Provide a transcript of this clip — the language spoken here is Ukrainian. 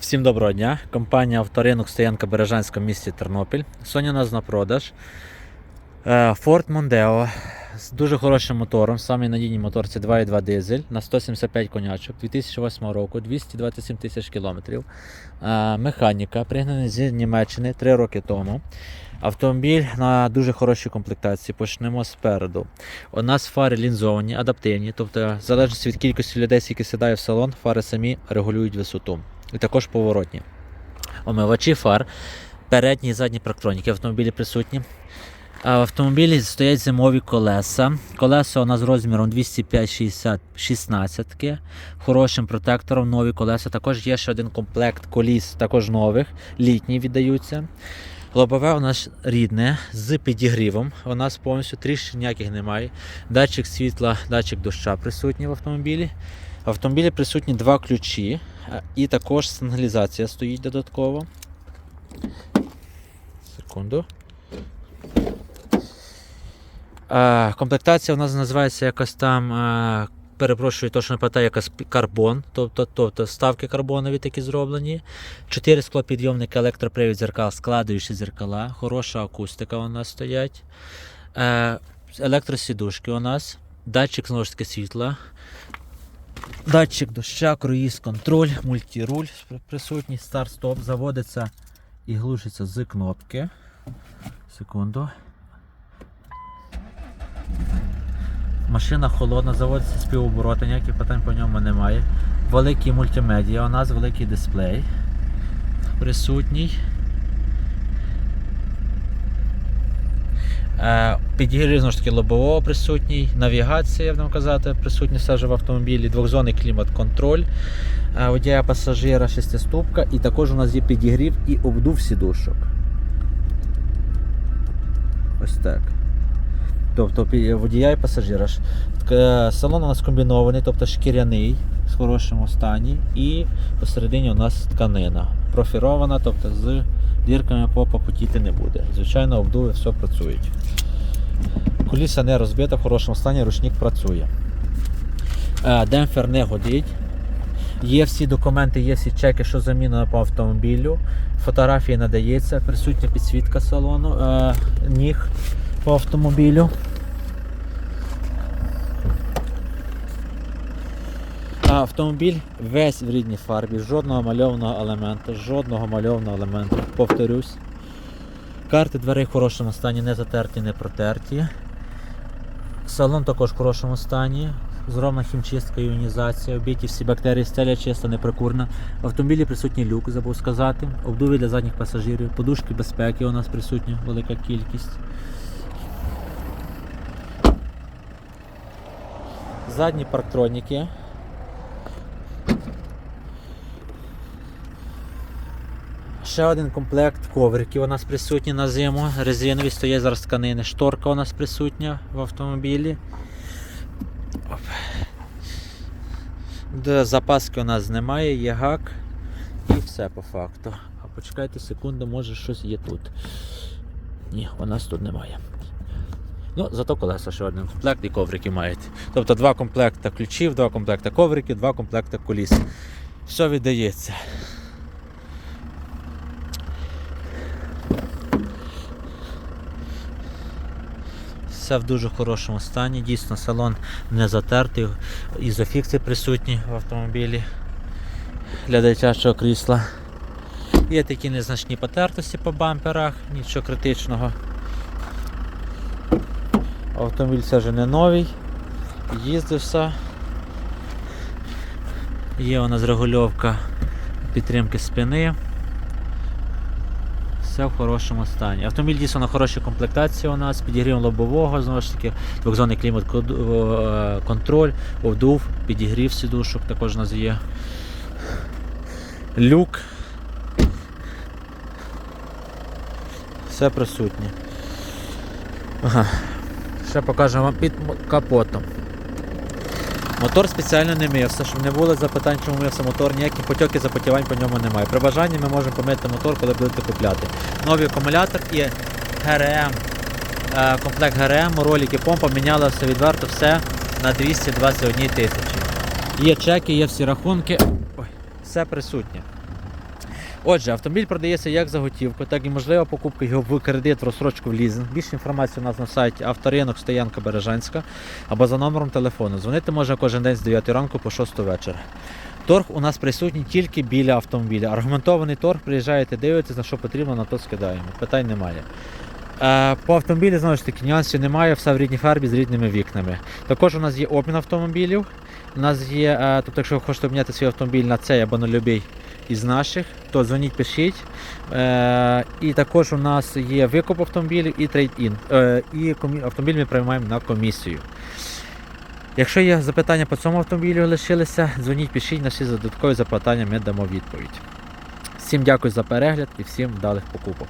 Всім доброго дня. Компанія Авторинок Стоянка Бережанська в місті Тернопіль. Сьогодні у нас на продаж е, Ford Mondeo з дуже хорошим мотором. Самий надійний мотор це 2.2 дизель на 175 конячок 2008 року, 227 тисяч кілометрів. Е, Механіка, пригнаний з Німеччини 3 роки тому. Автомобіль на дуже хорошій комплектації. Почнемо спереду. У нас фари лінзовані, адаптивні, тобто, в залежності від кількості людей, які сідає в салон, фари самі регулюють висоту. І також поворотні. Омивачі фар, передні і задні парктроніки в автомобілі присутні. А В автомобілі стоять зимові колеса. Колеса у нас розміром 205-60 16 хорошим протектором, нові колеса. Також є ще один комплект коліс, також нових, літні віддаються. Лобове у нас рідне з підігрівом. У нас повністю тріщин ніяких немає. Датчик світла, датчик доща присутній в автомобілі. В автомобілі присутні два ключі, е, і також сигналізація стоїть додатково. Секунду. Е, Комплектація у нас називається якось там. Перепрошую, то, що не пам'ятаю, якась карбон, тобто, тобто ставки карбонові такі зроблені. Чотири склопідйомники, електропривід зеркал, складуючі зеркала, хороша акустика у нас стоять. Е, електросідушки у нас, датчик знову ж таки світла, датчик доща, круїз, контроль, мультируль присутній, старт-стоп, заводиться і глушиться з кнопки. Секунду. Машина холодна, заводиться з півоборота, ніяких питань по ньому немає. Великий мультимедіа, у нас великий дисплей присутній. Е, Підігрів знову ж таки лобового присутній, навігація, будемо казати, присутня все в автомобілі, двохзонний клімат-контроль, е, водія пасажира, шестиступка, і також у нас є підігрів і обдув сідушок. Ось так. Тобто водія і пасажира. Е, Салон у нас комбінований, тобто шкіряний в хорошому стані, і посередині у нас тканина. Профірована, тобто з дірками попа потіти не буде. Звичайно, обдуви все працюють. Коліса не розбита, в хорошому стані, ручник працює. Е, Демпфер не годить. Є всі документи, є всі чеки, що замінено по автомобілю. Фотографії надається, присутня підсвітка салону, е, ніг по автомобілю. Автомобіль весь в рідній фарбі, жодного мальованого елементу, жодного мальованого елементу. Повторюсь. Карти дверей в хорошому стані, не затерті, не протерті. Салон також в хорошому стані. Зроблена хімчистка, іонізація, обійті всі бактерії, стеля чиста, неприкурна. В автомобілі присутній люк, забув сказати. Обдуви для задніх пасажирів, подушки безпеки у нас присутня велика кількість. Задні парктроніки. Ще один комплект ковриків у нас присутні на зиму. Резинові стоять зараз тканини. Шторка у нас присутня в автомобілі. Де запаски у нас немає, є гак і все по факту. А почекайте секунду, може щось є тут. Ні, у нас тут немає. Ну, зато колеса ще один комплект і коврики мають. Тобто два комплекти ключів, два комплекти ковриків, два комплекти коліс. Все віддається. Все в дуже хорошому стані. Дійсно, салон не затертий, ізофікси присутні в автомобілі для дитячого крісла. Є такі незначні потертості по бамперах, нічого критичного. Автомобіль все ж не новий, їздився. Є у нас регульовка підтримки спини. Все в хорошому стані. Автомобіль дійсно на хорошій комплектації у нас, підігрів лобового, знову ж таки, двохзонний клімат е, контроль, обдув, підігрів сідушок також у нас є. Люк. Все присутнє. Ага. Ще покажемо вам під капотом. Мотор спеціально не мився, щоб не було запитань, чому мився мотор, ніяких потьоків запотівань по ньому немає. При бажанні ми можемо помити мотор, коли будете купляти. Новий акумулятор і ГРМ. Е, Комплект ГРМ, ролики, помпа, міняла все відверто, все на 221 тисячі. Є чеки, є всі рахунки. Ой, все присутнє. Отже, автомобіль продається як за готівку, так і можлива покупка його в кредит, в розсрочку в лізинг. Більше інформації у нас на сайті авторинок Стоянка Бережанська або за номером телефону. Дзвонити можна кожен день з 9 ранку по 6 вечора. Торг у нас присутній тільки біля автомобіля. Аргументований торг, приїжджаєте, дивитесь, на що потрібно, на то скидаємо. Питань немає. Е, По автомобілі, знову ж таки, нюансів немає, все в рідній фарбі з рідними вікнами. Також у нас є обмін автомобілів. У нас є, е, тобто, якщо ви хочете обміняти свій автомобіль на цей або на будь-який із наших, то дзвоніть, пишіть. Е, і також у нас є викуп автомобілів і трейд-ін. Е, і автомобіль ми приймаємо на комісію. Якщо є запитання по цьому автомобілю лишилися, дзвоніть, пишіть наші додаткові запитання, ми дамо відповідь. Всім дякую за перегляд і всім вдалих покупок.